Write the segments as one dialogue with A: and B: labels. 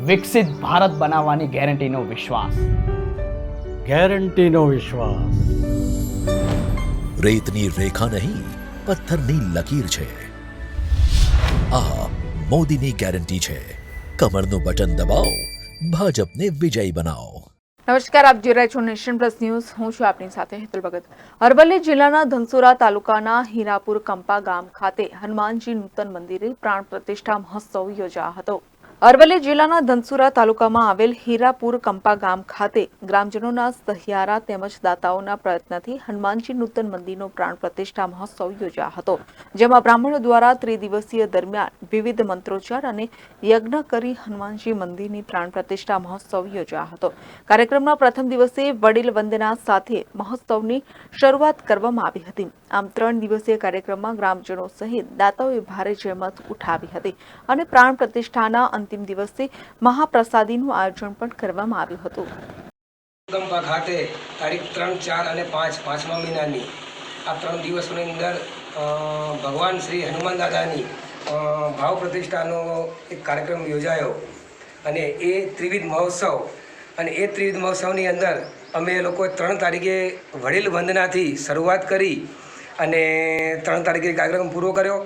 A: વિકસિત ભારત બનાવવાની ગેરંટીનો વિશ્વાસ.
B: ગેરંટીનો વિશ્વાસ.
C: રેતની રેખા નહીં પથ્થરની લકીર છે. આ મોદીની ગેરંટી છે. કમરનું બટન દબાવો ભાજપને વિજય બનાવો.
D: નમસ્કાર આપ જોઈ રહ્યા છો નેશન પ્લસ ન્યૂઝ. હું છું આપની સાથે હેતુલ ભગત. અરવલ્લી જિલ્લાના ધનસુરા તાલુકાના હીરાપુર કંપા ગામ ખાતે હનુમાનજી નૂતન મંદિરે પ્રાણ પ્રતિષ્ઠા મહોત્સવ યોજાયો હતો. અરવલ્લી જિલ્લાના ધનસુરા તાલુકામાં આવેલ હીરાપુર કંપા ગામ ખાતે ગ્રામજનોના સહિયારા તેમજ દાતાઓના પ્રયત્નથી હનુમાનજી નૂતન મંદિરનો પ્રાણ પ્રતિષ્ઠા મહોત્સવ યોજાયો હતો, જેમાં બ્રાહ્મણો દ્વારા ત્રિદિવસીય દરમિયાન વિવિધ મંત્રોચ્ચાર અને યજ્ઞ કરી હનુમાનજી મંદિરની પ્રાણ પ્રતિષ્ઠા મહોત્સવ યોજાયો હતો. કાર્યક્રમના પ્રથમ દિવસે વડીલ વંદના સાથે મહોત્સવની શરૂઆત કરવામાં આવી હતી. આમ ત્રણ દિવસીય કાર્યક્રમમાં ગ્રામજનો સહિત દાતાઓએ ભારે જહેમત ઉઠાવી હતી અને પ્રાણ પ્રતિષ્ઠાના અંતિમ દિવસે મહાપ્રસાદીનું આયોજન પણ કરવામાં આવ્યું હતું.
E: ગંપા ખાતે તારીખ ત્રણ, ચાર અને પાંચ, પાંચમા મહિનાની આ ત્રણ દિવસોની અંદર ભગવાન શ્રી હનુમાન દાદાની ભાવ પ્રતિષ્ઠાનો એક કાર્યક્રમ યોજાયો. અને એ ત્રિવિધ મહોત્સવ, અને એ ત્રિવિધ મહોત્સવની અંદર અમે લોકોએ ત્રણ તારીખે વડીલ વંદનાથી શરૂઆત કરી અને ત્રણ તારીખે કાર્યક્રમ પૂરો કર્યો.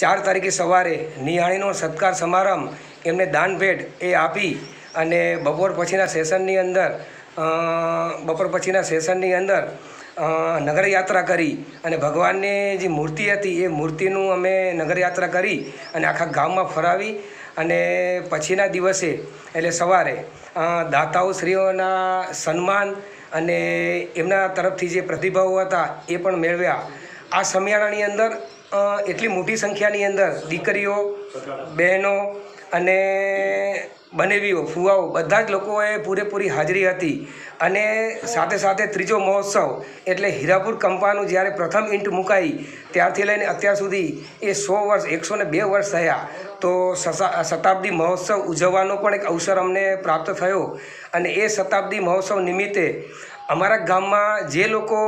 E: ચાર તારીખે સવારે નિહાળીનો સત્કાર સમારંભ એમને દાન ભેટ એ આપી અને બપોર પછીના સેશનની અંદર બપોર પછીના સેશનની અંદર નગરયાત્રા કરી અને ભગવાનની જે મૂર્તિ હતી એ મૂર્તિનું અમે નગરયાત્રા કરી અને આખા ગામમાં ફરાવી અને પછીના દિવસે, એટલે સવારે દાતાઓ શ્રીઓના સન્માન અને એમના તરફથી જે પ્રતિભાવો હતા એ પણ મેળવ્યા. આ સમિયાળાની અંદર એટલી મોટી સંખ્યાની અંદર દીકરીઓ, બહેનો અને બનેવીઓ ફુવાઓ. બધા જ લોકોએ પૂરેપૂરી હાજરી હતી. અને સાથે સાથે ત્રીજો મહોત્સવ, એટલે હીરાપુર કંપાનું જ્યારે પ્રથમ ઈંટ મુકાઈ, ત્યારથી લઈને અત્યાર સુધી એ સો વર્ષ, એકસો ને બે વર્ષ થયા. તો શતાબ્દી મહોત્સવ ઉજવવાનો પણ એક અવસર અમને પ્રાપ્ત થયો. અને એ શતાબ્દી મહોત્સવ નિમિત્તે અમારા ગામમાં જે લોકો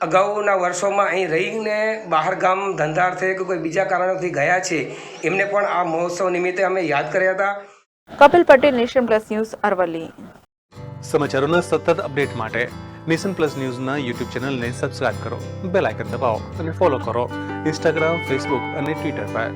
E: અગાઉના વર્ષોમાં અહીં રહીને બહાર ગામ ધંધાર્થે કે કોઈ બીજા કારણોથી ગયા છે એમને પણ આ મહોત્સવ નિમિત્તે અમે યાદ કર્યા હતા.
D: Kapil Patel nation plus news Aravalli.
F: સમાચારોના સતત અપડેટ માટે નેશન પ્લસ ન્યૂઝના યુટ્યુબ ચેનલને સબસ્ક્રાઇબ કરો બેલ આઇકન દબાવો અને ફોલો કરો. ઇન્સ્ટાગ્રામ ફેસબુક અને ટ્વિટર પર.